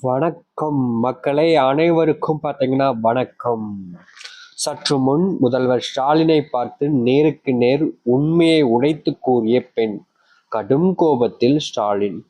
வணக்கம் மக்களை அனைவருக்கும் பார்த்தீங்கன்னா வணக்கம். சற்று முன் முதல்வர் ஸ்டாலினை பார்த்து நேருக்கு நேர் உண்மையை உடைத்து கூறிய பெண் கடும் கோபத்தில் ஸ்டாலின்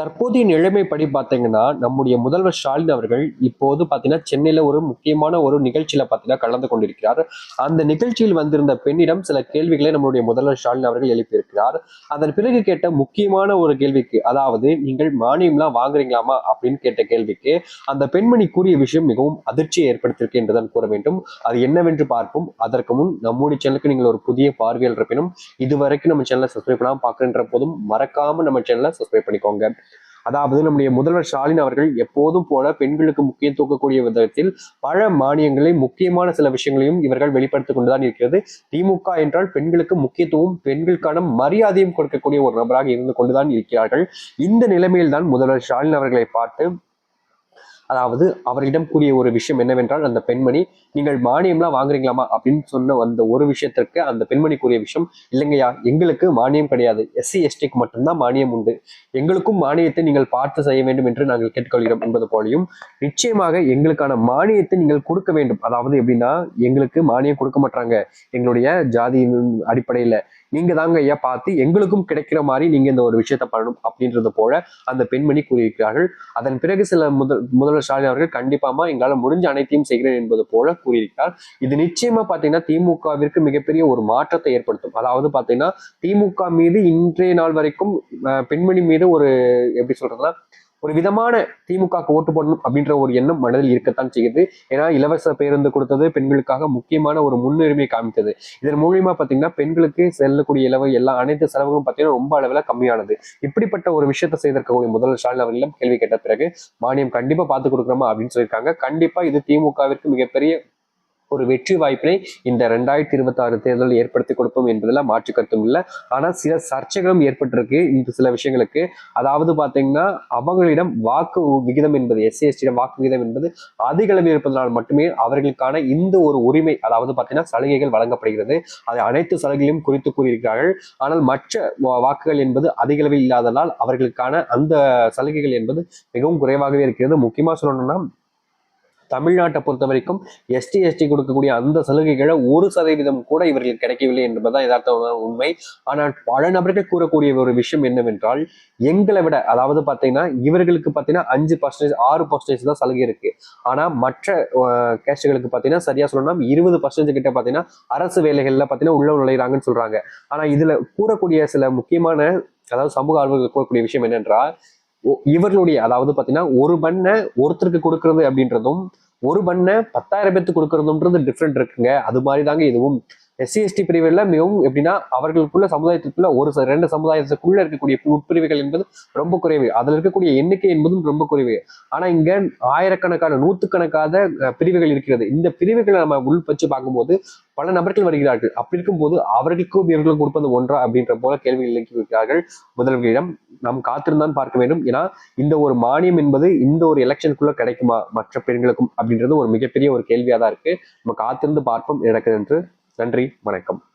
தற்போதைய நிலைமைப்படி பார்த்தீங்கன்னா நம்முடைய முதல்வர் ஸ்டாலின் அவர்கள் இப்போது பார்த்தீங்கன்னா சென்னையில் ஒரு முக்கியமான ஒரு நிகழ்ச்சியில் பார்த்தீங்கன்னா கலந்து கொண்டிருக்கிறார். அந்த நிகழ்ச்சியில் வந்திருந்த பெண்ணிடம் சில கேள்விகளை நம்முடைய முதல்வர் ஸ்டாலின் அவர்கள் எழுப்பியிருக்கிறார். அதன் பிறகு கேட்ட முக்கியமான ஒரு கேள்விக்கு அதாவது நீங்கள் மானியம்லாம் வாங்குறீங்களாமா அப்படின்னு கேட்ட கேள்விக்கு அந்த பெண்மணி கூறிய விஷயம் மிகவும் அதிர்ச்சியை ஏற்படுத்தியிருக்கு என்றுதான் கூற வேண்டும். அது என்னவென்று பார்ப்போம். அதற்கு முன் நம்முடைய சேனலுக்கு நீங்கள் ஒரு புதிய பார்வையில் இருப்பினும் இதுவரைக்கும் நம்ம சேனலை சப்ஸ்கிரைப் பண்ணாமல் பார்க்கின்ற போதும் மறக்காம நம்ம சேனலை சப்ஸ்கிரைப் பண்ணிக்கோங்க. அதாவது நம்முடைய முதல்வர் ஸ்டாலின் அவர்கள் எப்போதும் போல பெண்களுக்கு முக்கியம் தூக்கக்கூடிய விதத்தில் பல மானியங்களை முக்கியமான சில விஷயங்களையும் இவர்கள் வெளிப்படுத்திக் கொண்டுதான் இருக்கிறது. திமுக என்றால் பெண்களுக்கு முக்கியத்துவம் பெண்களுக்கான மரியாதையும் கொடுக்கக்கூடிய ஒரு நபராக இருந்து கொண்டுதான் இருக்கிறார்கள். இந்த நிலைமையில் தான் முதல்வர் ஸ்டாலின் அவர்களை பார்த்து அதாவது அவரிடம் கூறிய ஒரு விஷயம் என்னவென்றால் அந்த பெண்மணி நீங்கள் மானியம்லாம் வாங்குறீங்களாமா அப்படின்னு சொன்ன அந்த ஒரு விஷயத்திற்கு அந்த பெண்மணி கூறிய விஷயம் இல்லைங்கய்யா எங்களுக்கு மானியம் கிடையாது. எஸ்சி எஸ்டிக்கு மட்டும்தான் மானியம் உண்டு. எங்களுக்கும் மானியத்தை நீங்கள் பார்த்து செய்ய வேண்டும் என்று நாங்கள் கேட்டுக்கொள்கிறோம் என்பது போலையும் நிச்சயமாக எங்களுக்கான மானியத்தை நீங்கள் கொடுக்க வேண்டும். அதாவது எப்படின்னா எங்களுக்கு மானியம் கொடுக்க மாட்டாங்க. எங்களுடைய ஜாதியின் அடிப்படையில். நீங்க தாங்க ஐயா பார்த்து எங்களுக்கும் கிடைக்கிற மாதிரி நீங்க இந்த ஒரு விஷயத்த பண்ணணும் அப்படின்றது போல அந்த பெண்மணி கூறியிருக்கிறார்கள். அதன் பிறகு சில முதல் முதல்வர் ஸ்டாலின் அவர்கள் கண்டிப்பாமா எங்களால் முடிஞ்ச அனைத்தையும் செய்கிறேன் என்பது போல கூறியிருக்கிறார். இது நிச்சயமா பாத்தீங்கன்னா திமுகவிற்கு மிகப்பெரிய ஒரு மாற்றத்தை ஏற்படுத்தும். அதாவது பாத்தீங்கன்னா திமுக மீது இன்றைய நாள் வரைக்கும் பெண்மணி மீது ஒரு எப்படி சொல்றதுன்னா ஒரு விதமான திமுகவுக்கு ஓட்டு போடணும் அப்படின்ற ஒரு எண்ணம் மனதில் இருக்கத்தான் செய்யுது. ஏன்னா இலவச பேருந்து கொடுத்தது பெண்களுக்காக முக்கியமான ஒரு முன்னுரிமை காமித்தது. இதன் மூலியமா பாத்தீங்கன்னா பெண்களுக்கு செல்லக்கூடிய இலவு எல்லா அனைத்து செலவுகளும் பார்த்தீங்கன்னா ரொம்ப அளவில் கம்மியானது. இப்படிப்பட்ட ஒரு விஷயத்தை செய்திருக்கக்கூடிய முதல்வர் ஸ்டாலின் அவர்களிடம் கேள்வி கேட்ட பிறகு மானியம் கண்டிப்பா பார்த்து கொடுக்குறோமா அப்படின்னு சொல்லியிருக்காங்க. கண்டிப்பா இது திமுகவிற்கு மிகப்பெரிய ஒரு வெற்றி வாய்ப்பினை இந்த ரெண்டாயிரத்தி இருபத்தி ஆறு தேர்தலில் ஏற்படுத்தி கொடுப்போம் என்பதில் மாற்று கருத்தும் இல்லை. ஆனால் சில சர்ச்சைகளும் ஏற்பட்டிருக்கு. இந்த சில விஷயங்களுக்கு. அதாவது பார்த்தீங்கன்னா அவங்களிடம் வாக்கு விகிதம் என்பது எஸ்சி எஸ்டியிடம் வாக்கு விகிதம் என்பது அதிக அளவில் இருப்பதனால் மட்டுமே அவர்களுக்கான இந்த ஒரு உரிமை அதாவது பார்த்தீங்கன்னா சலுகைகள் வழங்கப்படுகிறது. அதை அனைத்து சலுகைகளையும் குறித்து கூறியிருக்கிறார்கள். ஆனால் மற்ற வாக்குகள் என்பது அதிக அளவில் இல்லாததால் அவர்களுக்கான அந்த சலுகைகள் என்பது மிகவும் குறைவாகவே இருக்கிறது. முக்கியமாக சொல்லணும்னா தமிழ்நாட்டை பொறுத்த வரைக்கும் எஸ்டி எஸ்டி கொடுக்கக்கூடிய அந்த சலுகைகளை ஒரு சதவீதம் கூட இவர்களுக்கு கிடைக்கவில்லை என்பதுதான் யதார்த்தமான உண்மை. ஆனால் பல நபர்கள் கூறக்கூடிய ஒரு விஷயம் என்னவென்றால் எங்களை விட அதாவது பார்த்தீங்கன்னா இவர்களுக்கு பார்த்தீங்கன்னா அஞ்சு பர்சன்டேஜ் ஆறு பர்சன்டேஜ் தான் சலுகை இருக்கு. ஆனால் மற்ற கேஸ்டுகளுக்கு பார்த்தீங்கன்னா சரியா சொல்லணும் இருபது பர்சன்டேஜ் கிட்ட பார்த்தீங்கன்னா அரசு வேலைகளில் பார்த்தீங்கன்னா உள்ள நுழையிறாங்கன்னு சொல்றாங்க. ஆனால் இதுல கூறக்கூடிய சில முக்கியமான அதாவது சமூக ஆர்வங்கள் கூறக்கூடிய விஷயம் என்னென்றால் இவர்களுடைய அதாவது பார்த்தீங்கன்னா ஒரு பண்ணை ஒருத்தருக்கு கொடுக்கறது அப்படின்றதும் ஒரு பண்ணை பத்தாயிரம் பேர்த்து கொடுக்கறதுன்றது டிஃப்ரெண்ட் இருக்குங்க. அது மாதிரி தாங்க இதுவும். எஸ்சி எஸ்டி பிரிவுல மிகவும் எப்படின்னா அவர்களுக்குள்ள சமுதாயத்துக்குள்ள ஒரு ரெண்டு சமுதாயத்துக்குள்ள இருக்கக்கூடிய உட்பிரிவுகள் என்பது ரொம்ப குறைவு. அதில் இருக்கக்கூடிய எண்ணிக்கை என்பதும் ரொம்ப குறைவு. ஆனால் இங்கே ஆயிரக்கணக்கான நூற்றுக்கணக்கான பிரிவுகள் இருக்கிறது. இந்த பிரிவுகளை நம்ம உள் வச்சு பார்க்கும்போது பல நபர்கள் வருகிறார்கள். அப்படி இருக்கும்போது அவர்களுக்கும் இவர்களும் கொடுப்பது ஒன்றா அப்படின்ற போல கேள்விகள் இருக்கிறார்கள் முதல்வர்களிடம் நாம் காத்திருந்தான் பார்க்க வேண்டும். ஏன்னா இந்த ஒரு மானியம் என்பது இந்த ஒரு எலெக்ஷனுக்குள்ள கிடைக்குமா? மற்ற பெண்களுக்கும் அப்படின்றது ஒரு மிகப்பெரிய ஒரு கேள்வியாக தான் இருக்கு. நம்ம காத்திருந்து பார்ப்போம் நடக்குது என்று நன்றி வணக்கம்.